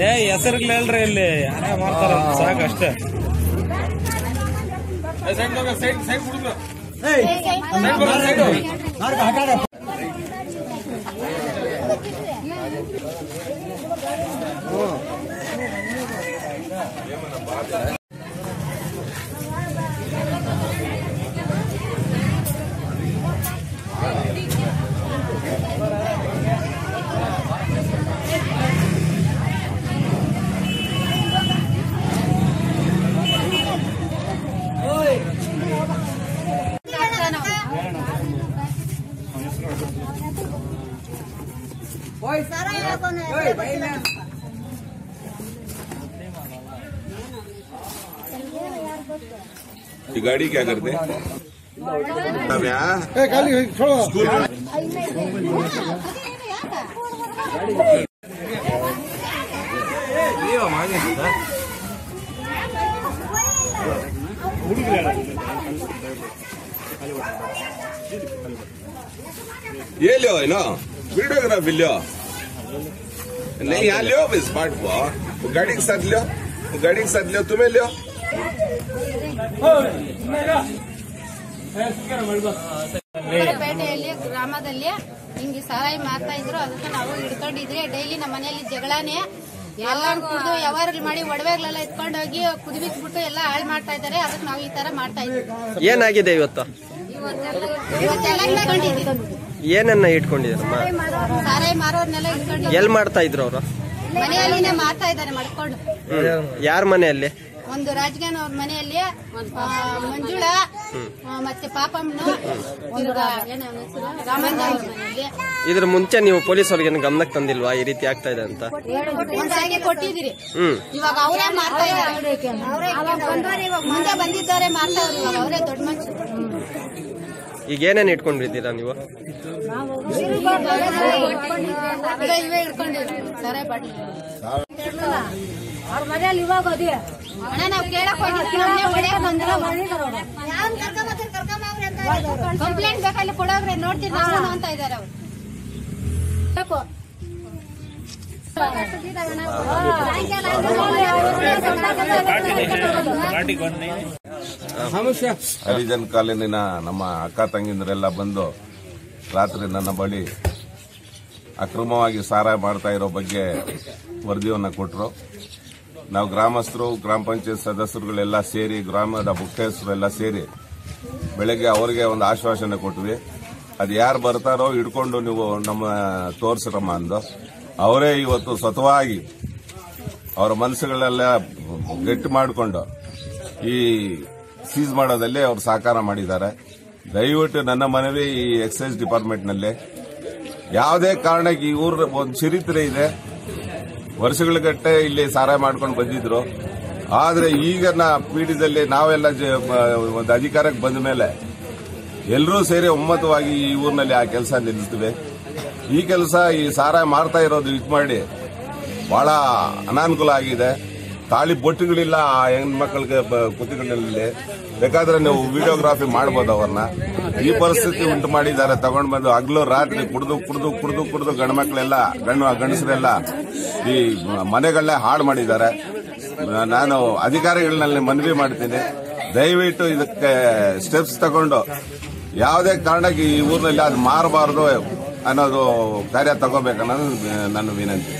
ಏ ಹೆಸರುಗಳು ಹೇಳ್ರಿ ಇಲ್ಲಿ. ಯಾರೇ ಮಾಡ್ತಾರ ಸಾಕಷ್ಟೇ. ఏమన్నా బాధ गाड़ी क्या करते स्कूल ये लो है ना? वीडियोग्राफी लिया नहीं यहाँ लो भाई स्मार्ट वो गाड़ी के साथ लो गाड़ी के साथ लो तुम्हें लो ಪೇಟೆಯಲ್ಲಿ ಗ್ರಾಮದಲ್ಲಿ ಹಿಂಗೆ ಸಹಾಯ ಮಾಡ್ತಾ ಇದ್ರು ಅದಕ್ಕೆ ನಾವು ಹಿಡ್ಕೊಂಡಿದ್ರೆ ಡೈಲಿ ನಮ್ಮ ಮನೆಯಲ್ಲಿ ಜಗಳಾನೇ ಎಲ್ಲ ಕುಡಿದು ವ್ಯವಹಾರಗಳು ಮಾಡಿ ಒಡವೆಗಳೆಲ್ಲ ಎತ್ಕೊಂಡು ಹೋಗಿ ಕುದಿಬಿಟ್ಬಿಟ್ಟು ಎಲ್ಲ ಹಾಳು ಮಾಡ್ತಾ ಇದ್ದಾರೆ ಅದಕ್ಕೆ ನಾವು ಈ ತರ ಮಾಡ್ತಾ ಇದ್ವಿ ಏನಾಗಿದೆ ಇವತ್ತು ಇವತ್ತೆಲ್ಲ ಇಟ್ಕೊಂಡಿದ್ವಿ ಏನನ್ನ ಇಟ್ಕೊಂಡಿದ್ದೀರಮ್ಮ ಸಾರಾಯಿ ಮಾರೋರ್ನೆಲ್ಲ ಇಟ್ಕೊಂಡಿದ್ವಿ ಎಲ್ ಮಾಡ್ತಾ ಇದ್ರು ಅವರು? ಮನೆಯಲ್ಲಿನೇ ಮಾತಾ ಇದ್ದಾರೆ ಮಾಡ್ಕೊಂಡು. ಯಾರ ಮನೆಯಲ್ಲಿ? ಒಂದು ರಾಜಗಾನ ಅವ್ರ ಮನೆಯಲ್ಲಿ ಮಂಜುಳಾ ಮತ್ತೆ ಪಾಪಮ್ಮನ? ರಾಮಣ್ಣ ಅವ್ರ ಮನೆಯಲ್ಲಿ. ಇದ್ರ ಮುಂಚೆ ನೀವು ಪೊಲೀಸ್ ಅವ್ರಿಗೆ ಗಮನಕ್ಕೆ ತಂದಿಲ್ವಾ? ಈ ರೀತಿ ಆಗ್ತಾ ಇದೆ ಅಂತ. ಒಂದಾಗಿ ಕೊಟ್ಟಿದ್ದೀರಿ. ಹ್ಮ್. ಇವಾಗ ಅವರೇ ಮಾಡ್ತಾ ಇದ್ದಾರೆ. ಮುಂದೆ ಬಂದಿದ್ದಾರೆ ಮಾಡ್ತಾ ಇದ್ದಾರೆ. ಇವಾಗ ಅವರೇ ಈಗ ಏನೇನು ಇಟ್ಕೊಂಡಿದ್ದೀರಾ ನೀವು? ಅವ್ರ ಮನೇಲಿ ಇವಾಗ ಅದೇ. ಅಣ್ಣ ನಾವು ಕೇಳಕ್ ಕಂಪ್ಲೇಂಟ್ ಬೇಕಲ್ಲಿ ಕೊಡೋಗ್ರೆ ನೋಡ್ತೀರಿ ನಾವು ಅಂತ ಇದಾರೆ ಅವ್ರು. ಹರಿಜನ್ ಕಾಲೋನಿನ ನಮ್ಮ ಅಕ್ಕ ತಂಗಿಂದರೆಲ್ಲ ಬಂದು ರಾತ್ರಿ ನನ್ನ ಬಳಿ ಅಕ್ರಮವಾಗಿ ಸಾರಾಯ ಮಾಡ್ತಾ ಇರೋ ಬಗ್ಗೆ ವರದಿಯನ್ನು ಕೊಟ್ಟರು ನಾವು ಗ್ರಾಮಸ್ಥರು, ಗ್ರಾಮ ಪಂಚಾಯತ್ ಸದಸ್ಯರುಗಳೆಲ್ಲ ಸೇರಿ, ಗ್ರಾಮದ ಮುಖ್ಯಸ್ಥರು ಎಲ್ಲ ಸೇರಿ ಬೆಳಗ್ಗೆ ಅವರಿಗೆ ಒಂದು ಆಶ್ವಾಸನೆ ಕೊಟ್ವಿ. ಅದು ಯಾರು ಬರ್ತಾರೋ ಹಿಡ್ಕೊಂಡು ನೀವು ನಮ್ಮ ತೋರಿಸ್ರಮ್ಮ ಅಂದು. ಅವರೇ ಇವತ್ತು ಸ್ವತವಾಗಿ ಅವರ ಮನಸ್ಸುಗಳೆಲ್ಲ ಗಟ್ಟಿ ಮಾಡಿಕೊಂಡು ಈ ಸೀಸ್ ಮಾಡೋದಲ್ಲಿ ಅವರು ಸಹಕಾರ ಮಾಡಿದ್ದಾರೆ. ದಯವಿಟ್ಟು ನನ್ನ ಮನವಿ ಈ ಎಕ್ಸೈಸ್ ಡಿಪಾರ್ಟ್ಮೆಂಟ್ನಲ್ಲಿ ಯಾವುದೇ ಕಾರಣಕ್ಕೆ ಈ ಊರ ಒಂದು ಚರಿತ್ರೆ ಇದೆ. ವರ್ಷಗಳಗಟ್ಟೆ ಇಲ್ಲಿ ಸಾರಾಯ ಮಾಡ್ಕೊಂಡು ಬಂದಿದ್ರು. ಆದರೆ ಈಗ ನಾ ಪೀಠದಲ್ಲಿ ನಾವೆಲ್ಲ ಒಂದು ಅಧಿಕಾರಕ್ಕೆ ಬಂದ ಮೇಲೆ ಎಲ್ಲರೂ ಸೇರಿ ಒಮ್ಮತವಾಗಿ ಈ ಊರಿನಲ್ಲಿ ಆ ಕೆಲಸ ನಿಲ್ಲಿಸ್ತೀವಿ. ಈ ಕೆಲಸ ಈ ಸಾರಾಯ ಮಾಡ್ತಾ ಇರೋದು ಇದು ಮಾಡಿ ಬಹಳ ಅನಾನುಕೂಲ ಆಗಿದೆ. ತಾಳಿ ಬೊಟ್ಟುಗಳಿಲ್ಲ ಆ ಹೆಣ್ಮಕ್ಳಿಗೆ ಕುತ್ತಿಗಳಲ್ಲಿ ಬೇಕಾದ್ರೆ ನೀವು ವಿಡಿಯೋಗ್ರಾಫಿ ಮಾಡಬಹುದು ಅವ್ರನ್ನ. ಈ ಪರಿಸ್ಥಿತಿ ಉಂಟು ಮಾಡಿದ್ದಾರೆ. ತಗೊಂಡ್ ಬಂದು ಹಗ್ಲು ರಾತ್ರಿ ಕುಡಿದು ಕುಡಿದು ಕುಡಿದು ಕುಡಿದು ಗಂಡು ಮಕ್ಕಳೆಲ್ಲ ಗಂಡು, ಗಂಡಸರೆಲ್ಲ ಈ ಮನೆಗಳನ್ನೇ ಹಾಳು ಮಾಡಿದ್ದಾರೆ. ನಾನು ಅಧಿಕಾರಿಗಳಲ್ಲಿ ಮನವಿ ಮಾಡ್ತೀನಿ. ದಯವಿಟ್ಟು ಇದಕ್ಕೆ ಸ್ಟೆಪ್ಸ್ ತಗೊಂಡು. ಯಾವುದೇ ಕಾರಣಕ್ಕೆ ಈ ಊರಿನಲ್ಲಿ ಅದು ಮಾರಬಾರದು ಅನ್ನೋದು ಕಾರ್ಯ ತಗೋಬೇಕನ್ನೋದು ನನ್ನ ವಿನಂತಿ.